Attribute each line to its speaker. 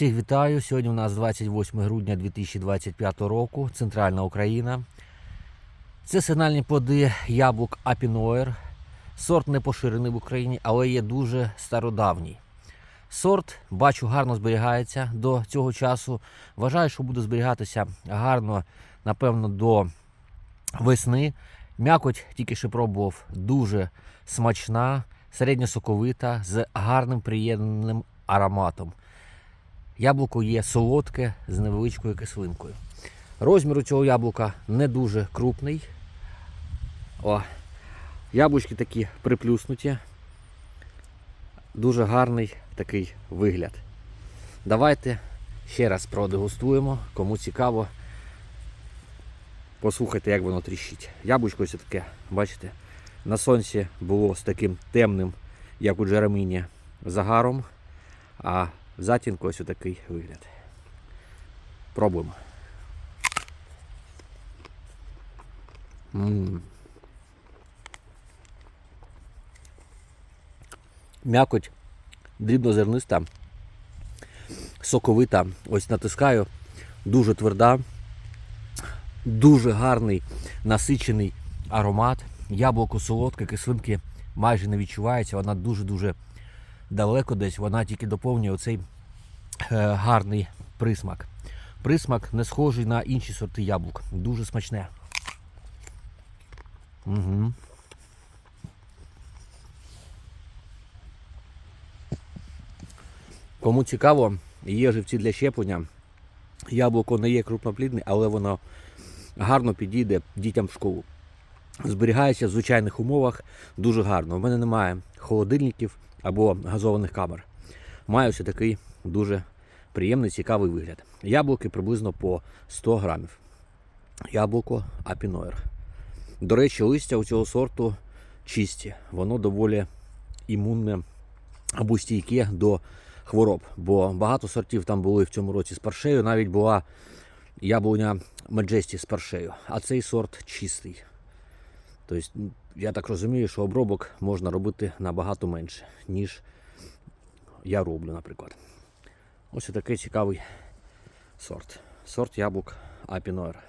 Speaker 1: Всіх вітаю. Сьогодні у нас 28 грудня 2025 року, Центральна Україна. Це сигнальні плоди яблук Апіноер. Сорт не поширений в Україні, але є дуже стародавній. Сорт, бачу, гарно зберігається до цього часу. Вважаю, що буде зберігатися гарно, напевно, до весни. М'якоть тільки що пробував дуже смачна, середньосоковита, з гарним приємним ароматом. Яблуко є солодке з невеличкою кислинкою. Розмір у цього яблука не дуже крупний. О, яблучки такі приплюснуті. Дуже гарний такий вигляд. Давайте ще раз продегустуємо. Кому цікаво, послухайте, як воно тріщить. Яблучко ось таке, бачите, на сонці було з таким темним, як у Джереміні, загаром. А в затінку ось такий вигляд. Пробуємо. М. М'якоть дрібнозерниста, соковита. Ось натискаю, дуже тверда, дуже гарний насичений аромат. Яблуко солодке, кислинки майже не відчувається. Вона дуже-дуже далеко десь, вона тільки доповнює оцей е, гарний присмак. Присмак не схожий на інші сорти яблук. Дуже смачне. Угу. Кому цікаво, є живці для щеплення. Яблуко не є крупноплідне, але воно гарно підійде дітям в школу. Зберігається в звичайних умовах дуже гарно. У мене немає холодильників або газованих камер. Маю ось такий дуже приємний, цікавий вигляд. Яблуки приблизно по 100 грамів. Яблуко Апіноєр. До речі, листя у цього сорту чисті. Воно доволі імунне або стійке до хвороб. Бо багато сортів там були в цьому році з паршею. Навіть була яблуня Маджесті з паршею. А цей сорт чистий. Тобто, я так розумію, що обробок можна робити набагато менше, ніж я роблю, наприклад. Ось такий цікавий сорт. Сорт яблук Апіноер.